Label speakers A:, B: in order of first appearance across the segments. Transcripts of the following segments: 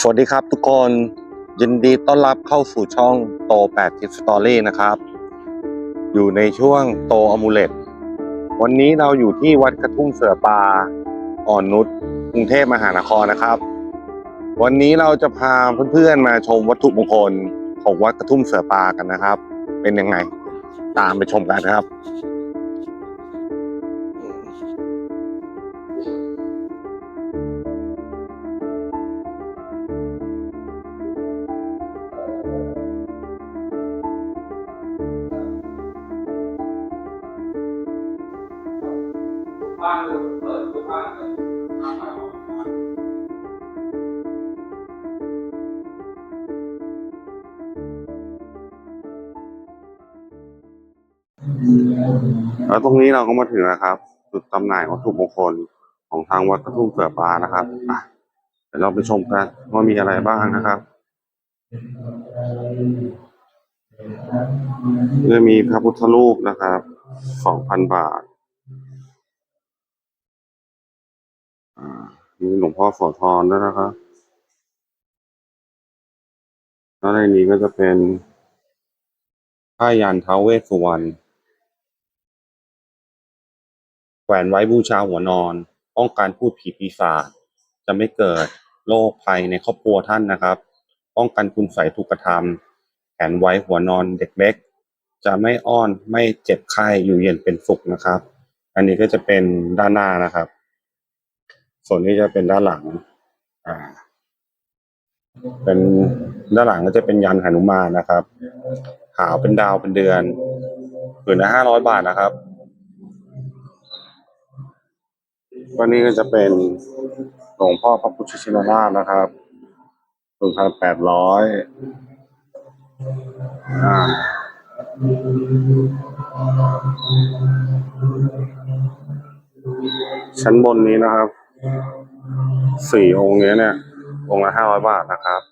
A: สวัสดีครับทุกคนยินดีต้อนรับเข้าสู่ช่องโต8ทิศสตอรี่นะครับ อยู่ในช่วงโตอมูเลตวันนี้เราอยู่ที่วัดกระทุ่มเสือปลาอ่อนนุชกรุงเทพมหานครนะครับ วันนี้เราจะพาเพื่อนๆมาชมวัตถุมงคลของวัดกระทุ่มเสือปลากันนะครับ เป็นยังไง ตามไปชมกันครับ แล้วตรงนี้เราก็มาถึงแล้วครับ จุดจำหน่ายวัตถุมงคลของทางวัดกระทุ่มเสือปลานะครับเดี๋ยวเราไปชมกันว่ามีอะไรบ้างนะครับจะมีพระพุทธรูปนะครับสองพันบาทอ่า มีหลวงพ่อโสธรด้วยนะครับแล้วในนี้ก็จะเป็นผ้ายันท้าเวสสุวรรณแขวนไว้บูชาหัวนอน ป้องกันพูดผีปีศาจจะไม่เกิดโรคภัยในครอบครัวท่านนะครับ ป้องกันคุณใส่ทุกกระทำแขวนไว้หัวนอนเด็กเล็ก จะไม่อ้อนไม่เจ็บไข้อยู่เย็นเป็นสุขนะครับ อันนี้ก็จะเป็นด้านหน้านะครับ ส่วนนี้จะเป็นด้านหลัง อ่า เป็นด้านหลังก็จะเป็นยันหนุมานนะครับ ขาวเป็นดาวเป็นเดือนผืนละห้าร้อยบาทนะครับวันนี้ก็จะเป็นหลวงพ่อพระพุทธชินราชนะครับหนึ่งพันแปดร้อยอ่าชั้นบนนี้นะครับ สี่องค์เนี้ยเนี่ย องค์ละห้าร้อยบาทนะครับ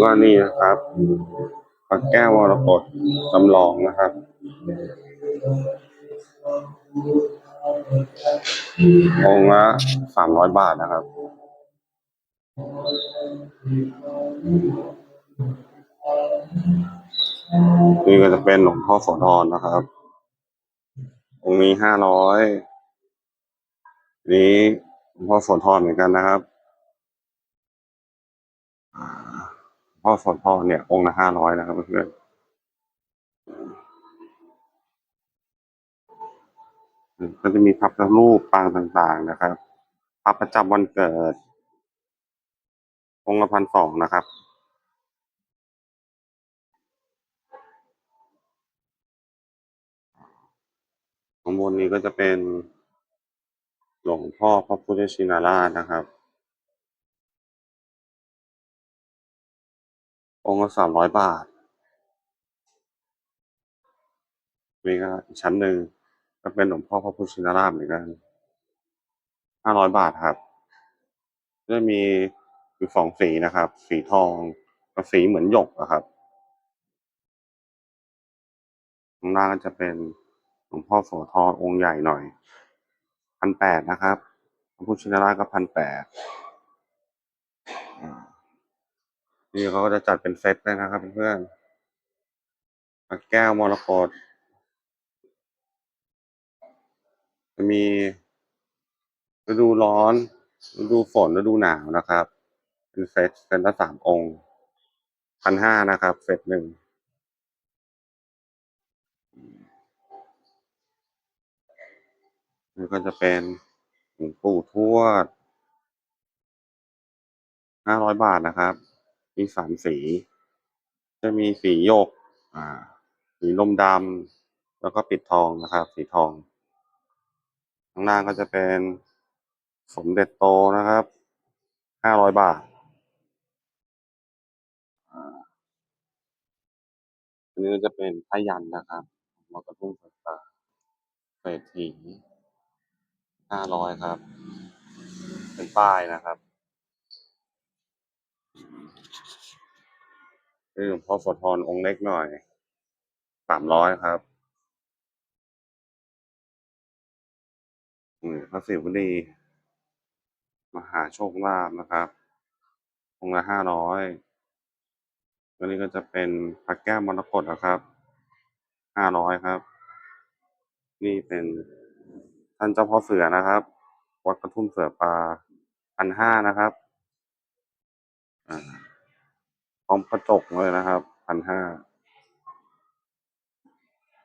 A: ก็นี่นะครับพระแก้วมรกตจำลองนะครับองละสามร้อยบาทนะครับ นี่ก็จะเป็นหลวงพ่อโสธรนะครับ องค์นี้ห้าร้อยนี้หลวงพ่อโสธรเหมือนกันนะครับหลวงพ่อโสธรเนี่ย องค์ละห้าร้อยนะครับเพื่อนก็จะมีพระพุทธรูปปางต่างๆนะครับพระประจำวันเกิด องค์ละพันสองนะครับางบนนี้ก็จะเป็นหลวงพ่อพระพุทธชินราชนะครับ องค์ละสามร้อยบาทนี่ก็ชั้นหนึ่งก็เป็นหลวงพ่อพระพุทธชินราชเหมือนกันห้าร้อยบาทครับจะมีอยู่สองสีนะครับ สีทองกับสีเหมือนหยกนะครับข้างล่างก็จะเป็น ลวงพ่อโสธรองค์ใหญ่หน่อยพันแปดนะครับพระพุทธชินราชก็พันแปดนี่เขาก็จะจัดเป็นเซตเลยนะครับเพื่อนแก้วมรกตจะมีฤดูร้อนฤดูฝนฤดูหนาวนะครับเป็นเซตเซตละสามองค์พันห้านะครับ เซตหนึ่ง นี่ก็จะเป็นหลวงปู่ทวดห้าร้อยบาทนะครับ มีสามสี จะมีสีหยก อ่า สีลมดำแล้วก็ปิดทองนะครับ สีทอง ข้างล่างก็จะเป็นสมเด็จโตนะครับห้าร้อยบาทอันนี้ก็จะเป็นพยันนะครับมากระทุ่มไฟฟ้าเศรษฐี ห้าร้อยครับ เป็นป้ายนะครับคือหลวงพ่อโสธรองค์เล็กหน่อยสามร้อยครับอือพระศิวลีมหาโชคลาภนะครับ องค์ละห้าร้อยตัวนี้ก็จะเป็นพระแก้วมรกตนะครับห้าร้อยครับ นี่เป็น ท่านเจ้าพ่อเสือนะครับ วัดกระทุ่มเสือปลาพันห้านะครับอ่าพร้อมกระจกเลยนะครับพันห้า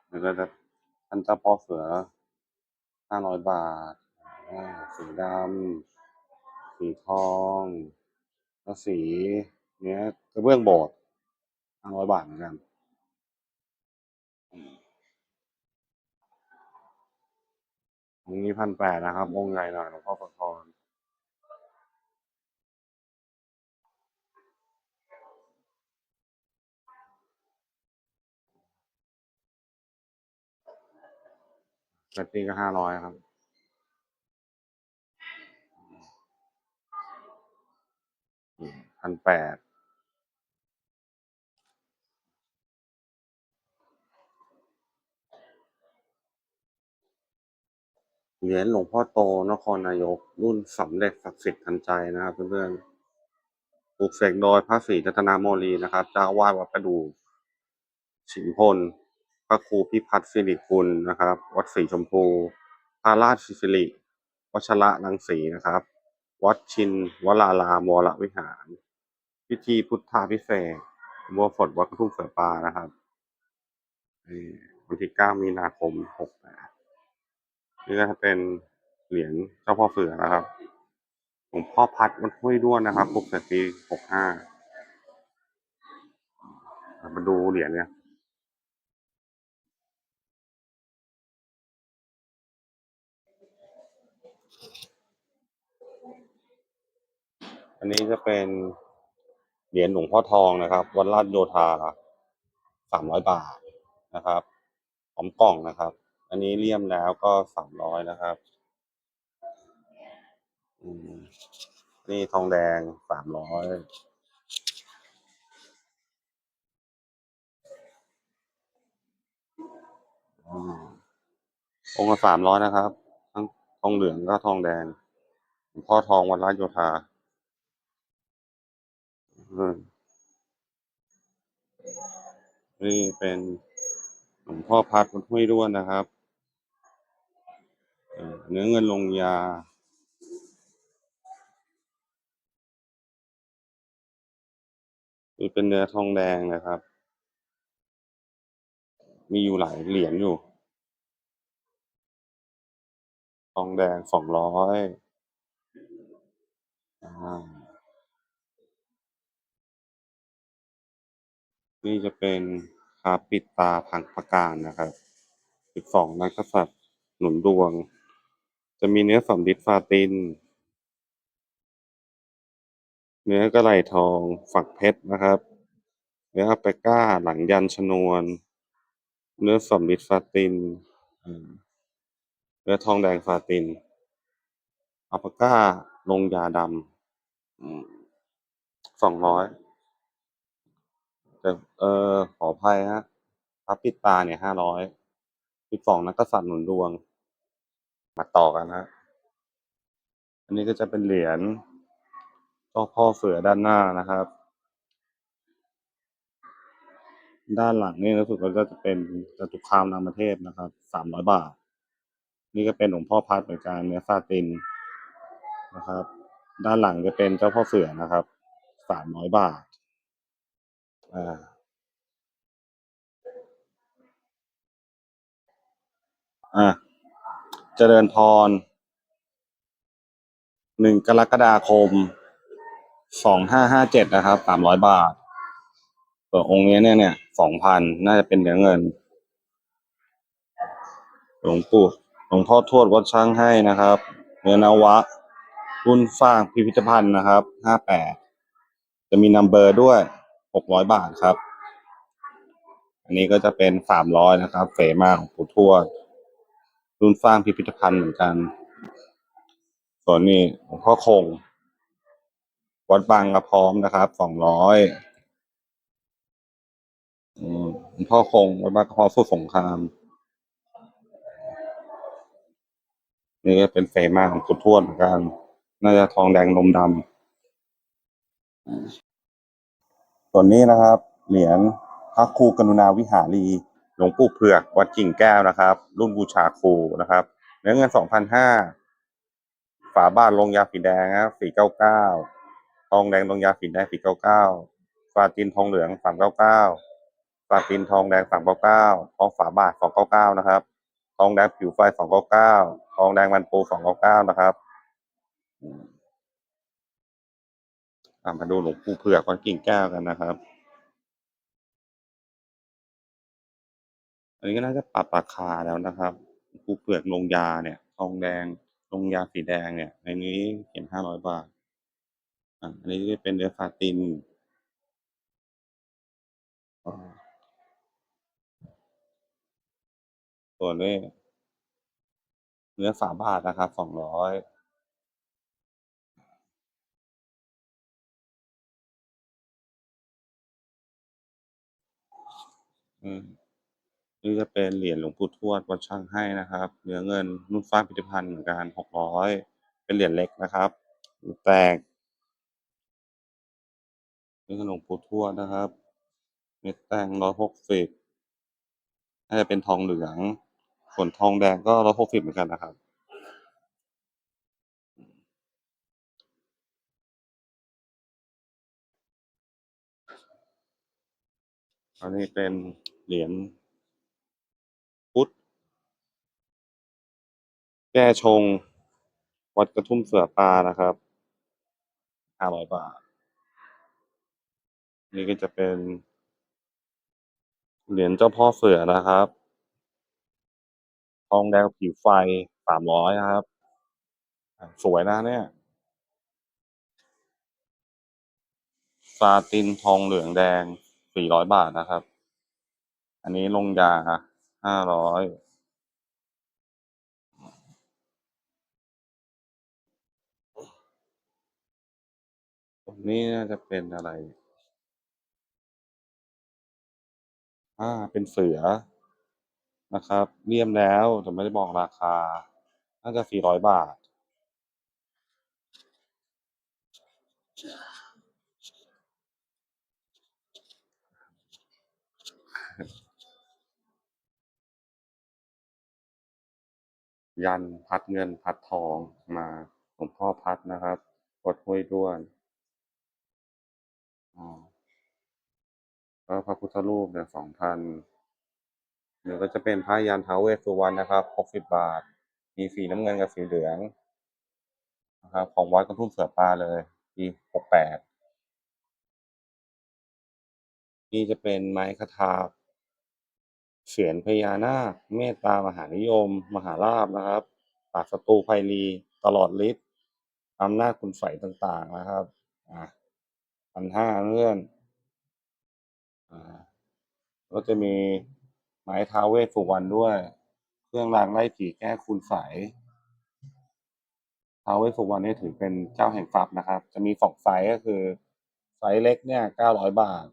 A: แล้วก็จะท่านเจ้าพ่อเสือห้าร้อยบาทสีดำสีทองแล้วสีเนี้ยกระเบื้องโบสถ์ห้าร้อยบาทเหมือนกัน องค์นี้พันแปดนะครับ องค์ใหญ่หน่อยหลวงพ่อประทรเซตนี้ก็ห้าร้อยครับพันแปด เหรียญหลวงพ่อโตนครนายก รุ่นสำเร็จศักดิ์สิทธิ์ทันใจนะครับเพื่อนๆปลูกเสกโดยพระศรีรัตนาโมลีนะครับเจ้าวาดวัดประดูฉิมพล พระครูพิพัฒน์สิริกุลนะครับ วัดศรีชมพู พระราชสิริวัชระรังสีนะครับ วัดชินวรารามวรวิหาร พิธีพุทธาพิเศษบัวฝดวัดกระทุ่มเสือปลานะครับวันที่เก้ามีนาคมหกแปด นี่ก็จะเป็นเหรียญเจ้าพ่อเสือนะครับหลวงพ่อพัดมันห้วยด้วนนะครับปลุกแต่ปีหกห้ามาดูเหรียญเนี่ยอันนี้จะเป็นเหรียญหลวงพ่อทองนะครับ วัดราชโยธาสามร้อยบาทนะครับพร้อมกล่องนะครับ อันนี้เลี่ยมแล้วก็สามร้อยนะครับนี่ทองแดงสามร้อยองค์ละสามร้อยนะครับ ทั้งทองเหลืองก็ทองแดงหลวงพ่อทองวัดราชโยธาอนี่เป็นหลวงพ่อพัดวัดห้วยด้วนนะครับ เนื้อเงินลงยานี่เป็นเนื้อทองแดงนะครับ มีอยู่หลายเหรียญอยู่ ทองแดงสองร้อยนี่จะเป็นคาปิดตาพังประการนะครับสิบสองนักกษัตริย์หนุนดวง จะมีเนื้อสำริดฟาติน เนื้อกระไหลทองฝักเพชรนะครับ เนื้ออัปเปก้าหลังยันชนวน เนื้อสำริดฟาติน เนื้อทองแดงฟาติน อัปเปก้าลงยาดำสองร้อยแต่เออขออภัยฮะพระปิดตาเนี่ยห้าร้อยสิบสองนักกษัตริย์หนุนดวง มาต่อกันฮะ อันนี้ก็จะเป็นเหรียญเจ้าพ่อเสือด้านหน้านะครับ ด้านหลังนี่รู้สึกว่าจะเป็นจตุคามนามเทพนะครับสามร้อยบาท นี่ก็เป็นหลวงพ่อพัดเหมือนกันเนื้อซาตินนะครับ ด้านหลังจะเป็นเจ้าพ่อเสือนะครับสามร้อยบาทอ่าอะ เจริญพรหนึ่งกรกฎาคมสองห้าห้าเจ็ดนะครับสามร้อยบาทส่วองค์นี้เนี่ยเนี่ยสองพันน่าจะเป็นเนื้อเงิน หลวงปู่หลวงพ่อทวดวัดช่างให้นะครับ เนื้อนวะ รุ่นสร้างพิพิธภัณฑ์นะครับห้าแปดจะมีนัมเบอร์ด้วยหกร้อยบาทครับ อันนี้ก็จะเป็นสามร้อยนะครับเฟมาของปู่ทวด รุ่นสร้างพิพิธภัณฑ์เหมือนกัน ส่วนนี้หลวงพ่อคง วัดบางกระพร้อมนะครับสองร้อยหลวงพ่อคงวัดบางกระพร้อมสุดสงคราม นี่ก็เป็นเฟมาของกุดทวดเหมือนกัน น่าจะทองแดงนมดำส่วนนี้นะครับ เหรียญพระครูกรุณาวิหารี หลวงปู่เผือกวัดกิ่งแก้วนะครับ รุ่นบูชาครูนะครับ เนื้อเงินสองพันห้าฝาบาทลงยาสีแดงนะครับสี่เก้าเก้าทองแดงลงยาสีแดงสี่เก้าเก้าฟาตินทองเหลืองสามเก้าเก้าฟาตินทองแดงสามเก้าเก้าทองฝาบาทสองเก้าเก้านะครับ ทองแดงผิวไฟสองเก้าเก้าทองแดงมันปูสองเก้าเก้านะครับมาดูหลวงปู่เผือกวัดกิ่งแก้วกันนะครับ อันนี้ก็น่าจะปรับราคาแล้วนะครับหลวงปู่เผือกลงยาเนี่ยทองแดงลงยาสีแดงเนี่ยในนี้เขียนห้าร้อยบาทอะอันนี้จะเป็นเนื้อฟาตินอ่าส่วนนี้เนื้อฝาบาทนะครับสองร้อยอืม นี่จะเป็นเหรียญหลวงปู่ทวดวัดช่างให้นะครับ เนื้อเงินนุ่นฟ้าพิพิธภัณฑ์เหมือนกันหกร้อยเป็นเหรียญเล็กนะครับแตกนี่คือหลวงปู่ทวดนะครับเม็ดแตงร้อยหกสิบน่าจะเป็นทองเหลืองส่วนทองแดงก็ร้อยหกสิบเหมือนกันนะครับอันนี้เป็นเหรียญพุทธ แก้ชง วัดกระทุ่มเสือปลานะครับห้าร้อยบาท นี่ก็จะเป็น เหรียญเจ้าพ่อเสือนะครับ ทองแดงผิวไฟสามร้อยครับ สวยนะเนี่ย ซาตินทองเหลืองแดงสี่ร้อยบาทนะครับ อันนี้ลงยาห้าร้อยตรง นี้น่าจะเป็นอะไร อ่า เป็นเสือนะครับ เลี่ยมแล้วแต่ไม่ได้บอกราคา น่าจะสี่ร้อยบาท ยันพัดเงินพัดทองมาหลวงพ่อพัดนะครับวัดห้วยด้วน ก็พระพุทธรูปเนี่ยสองพันหรือก็จะเป็นพระยันท้าเวสสุวรรณนะครับหกสิบบาท มีสีน้ำเงินกับสีเหลืองนะครับ ของวัดกระทุ่มเสือปลาเลยปีหกแปดนี่จะเป็นไม้คทาเสียนพญานาค เมตตามหานิยม มหาลาภนะครับปราบศัตรูภัยรี ตลอดฤทธิ์อำนาจคุณใสต่างๆนะครับ อะ พันห้าเลื่อนอ่าก็จะมีไม้ท้าเวสุวรรณด้วย เครื่องรางไล่ผีแก้คุณใสยท้าเวสุวรรณนี่ถือเป็นเจ้าแห่งทรัพย์นะครับ จะมีสองไซส์ก็คือ ไซส์เล็กเนี่ยเก้าร้อยบาท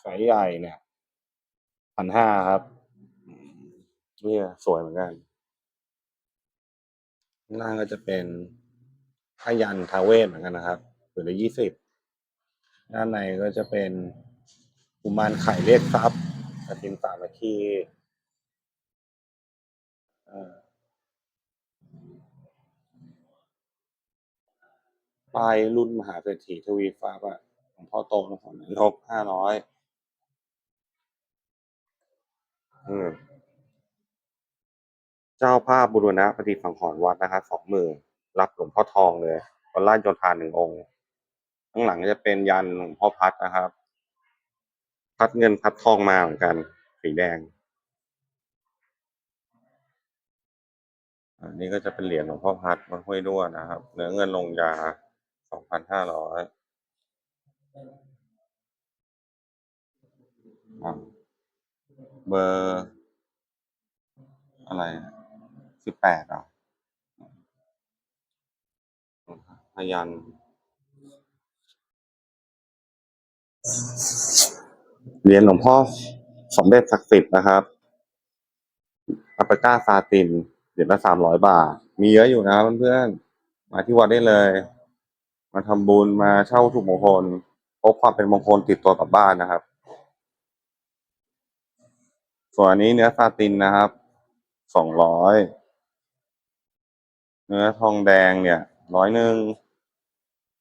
A: ไซส์ใหญ่เนี่ยพันห้าครับเนี่ยสวยเหมือนกันข้างล่างก็จะเป็นพยันท้าเวสเหมือนกันนะครับผืนละยี่สิบ ด้านในก็จะเป็นกุมารไข่เรียกทรัพย์กระทิมสามัคคีอ่ป้ายรุ่นมหาเศรษฐีทวีฟ้าอะหลวงพ่อโตนครนายกห้าร้อยอืมเจ้าภาพบุรณะปฏิสังขรณ์วัดนะครับสองหมื่นรับหลวงพ่อทองเลยวัดราชโยธาหนึ่งองค์ ข้างหลังจะเป็นยันหลวงพ่อพัดนะครับ พัดเงินพัดทองมาเหมือนกันสีแดง อันนี้ก็จะเป็นเหรียญหลวงพ่อพัดวัดห้วยด้วนนะครับ เนื้อเงินลงยาสองพันห้าร้อยเบอร์ อะไรสิบแปดอะพยัน เหรียญหลวงพ่อสมเด็จศักดิ์สิทธิ์นะครับอัปปก้าซาตินเหรียญละสามร้อยบาท มีเยอะอยู่นะเพื่อนๆ มาที่วัดได้เลย มาทำบุญมาเช่าถุมงคลพกความเป็นมงคลติดตัวกลับบ้านนะครับ ส่วนอันนี้เนื้อซาตินนะครับ สองร้อย เนื้อทองแดงเนี่ยร้อยหนึ่ง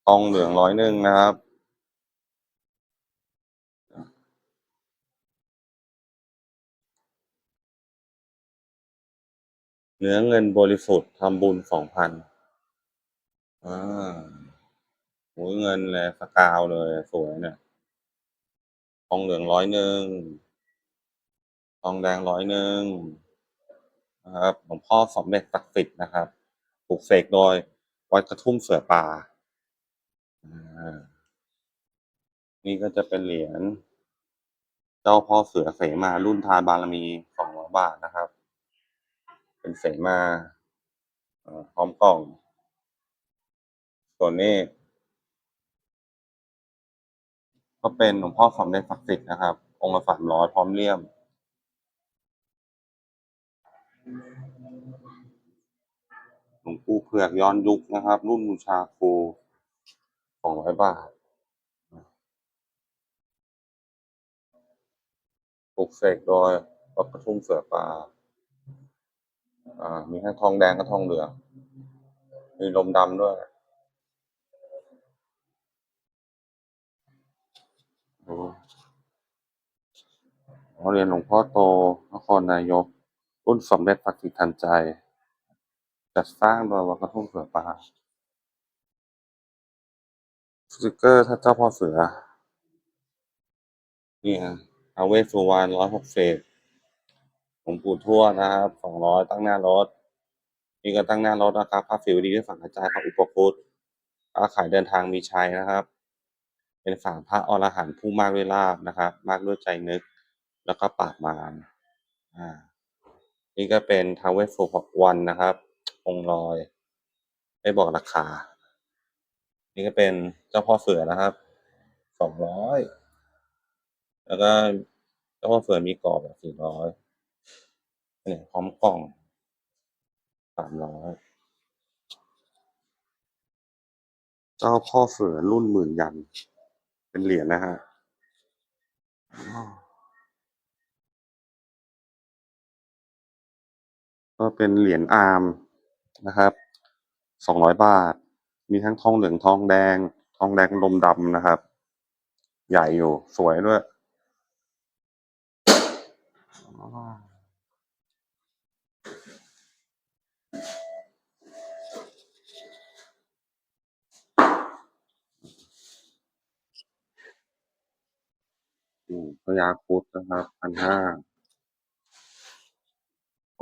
A: ทองเหลืองร้อยหนึ่งนะครับ เนื้อเงินบริสุทธิ์ทำบุญสองพันอ่าโหเงินเลยสกาวเลย สวยเนี่ย ทองเหลืองร้อยหนึ่ง ทองแดงร้อยหนึ่งนะครับหลวงพ่อสมเด็จศักดิ์สิทธิ์นะครับปลูกเสกโดย วัดกระทุ่มเสือป่าอ่านี่ก็จะเป็นเหรียญ เจ้าพ่อเสือเสมารุ่นทานบารมีสองร้อยบาทนะครับ เป็นเสมาพร้อมกล่อง ส่วนนี้ ก็เป็นหลวงพ่อสมเด็จศักดิ์สิทธิ์นะครับ องค์ละสามร้อยพร้อมเลี่ยม หลวงปู่เผือกย้อนยุคนะครับ รุ่นบูชาครูสองร้อยบาทปลูกเสกโดยวัดกระทุ่มเสือป่า อ่า มีทั้งทองแดงกับทองเหลือง มีลมดำด้วยโอ้เรียนหลวงพ่อโต นครนายก รุ่นสมเด็จศักดิ์ทันใจ จัดสร้างโดยวัดกระทุ่มเสือป่าสติกเกอร์ถ้าเจ้าพ่อเสือ นี่ฮะอาเวสสุวรรณร้อยหกสิบ หลวงปู่ทวนะครับสองร้อยตั้งหน้ารถนี่ก็ตั้งหน้ารถนะครับพระฟิวดีด้วยฝั่งกระจายพระอุปคุตค้าขายเดินทางมีชัยนะครับ เป็นฝั่งพระอรหันต์ผู้มากด้วยลาบนะครับ มากด้วยใจนึก แล้วก็ปราบมารอ่า นี่ก็เป็นทาวเวสสุวรรณนะครับ องลอย ไม่บอกราคา นี่ก็เป็นเจ้าพ่อเสือนะครับสองร้อยแล้วก็เจ้าพ่อเสือมีกรอบแบบสี่ร้อย เนี่ยพร้อมกล่องสามร้อยเจ้าพ่อเสือรุ่นหมื่นยัน เป็นเหรียญนะฮะก็เป็นเหรียญอาร์มนะครับสองร้อยบาท มีทั้งทองเหลืองทองแดง ทองแดงลมดำนะครับ ใหญ่อยู่ สวยด้วยอ๋ออืม พญาครุดนะครับพันห้า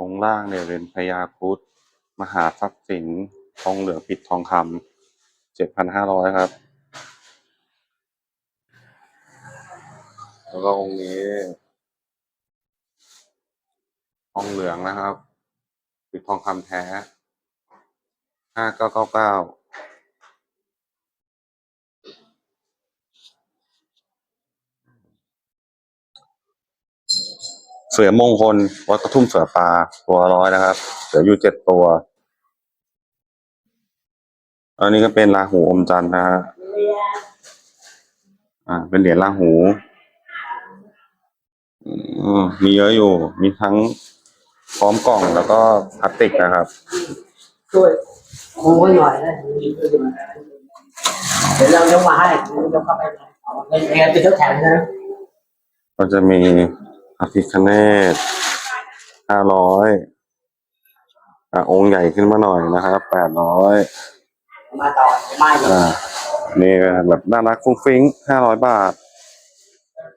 A: องค์ล่างเนี่ยเป็นพญาครุดมหาทรัพย์สินทองเหลืองผิดทองคำเจ็ดพันห้าร้อยครับ แล้วก็องค์นี้ทองเหลืองนะครับปิดทองคำแท้ห้าเก้าเก้าเก้า เสือมงคล วัดกระทุ่มเสือปลาตัวร้อยนะครับเหลืออยู่เจ็ดตัว อันนี้ก็เป็นราหูอมจันทร์นะฮะอ่า เป็นเหรียญราหูอืมมีเยอะอยู่ มีทั้งพร้อมกล่องแล้วก็พลาสติกนะครับ
B: ช่วยครูให้หน่อยนะเดี๋ยวเรายกมาให้ยกเข้าไปเอาเงินเงินไปเท่าแถวนะ
A: ก็จะมี อภิคเนตห้าร้อยอะองค์ใหญ่ขึ้นมาหน่อยนะครับแปดร้อย
B: มาต่อไม่
A: อ่านี่แบบน่ารักฟุ้งฟิ้งห้าร้อยบาท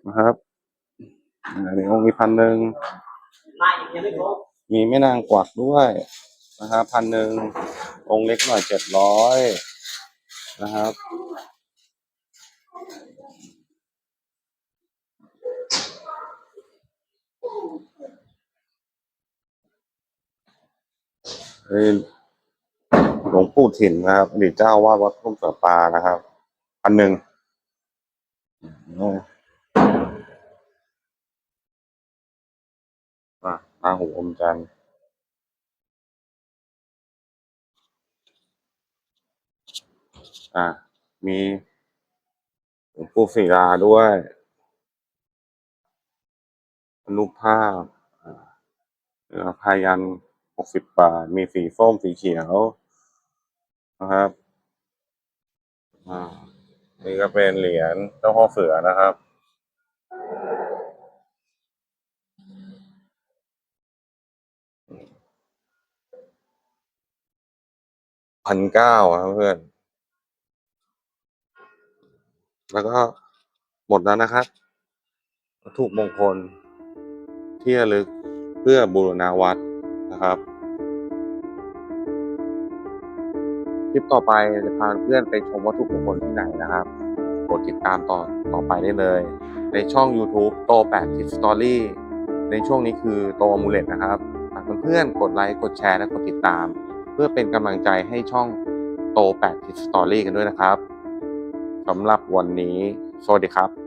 A: นะครับอันนี้องค์นี้พันหนึ่ง
B: ไม่ยังไม่ครบ
A: มีแม่นางกวักด้วยนะครับพันหนึ่งองค์เล็กหน่อยเจ็ดร้อยนะครับ หลวงปู่ถิ่นนะครับอดีตเจ้าว่าวัดพุ่มเสือปลานะครับ อันหนึ่งมาหูอมจันอะมีหลวงปู่ศิลาด้วยอนุภาพเออพายัน หกสิบบาท มีสีส้มสีเขียวนะครับ อ่า นี่ก็เป็นเหรียญเจ้าพ่อเสือนะครับ พันเก้าครับเพื่อน แล้วก็หมดแล้วนะครับวัตถุมงคลที่ระลึกเพื่อบูรณาวัด นะครับคลิปต่อไปจะพาเพื่อนไปชมวัตถุมงคลที่ไหนนะครับกดติดตามต่อต่อไปได้เลย ในช่อง YouTube โต8 Tip Story ในช่วงนี้คือโตมูเลตนะครับฝากเพื่อนๆกดไลค์กดแชร์และกดติดตาม เพื่อเป็นกำลังใจให้ช่องโต8 Tip Story กันด้วยนะครับสำหรับวันนี้ สวัสดีครับ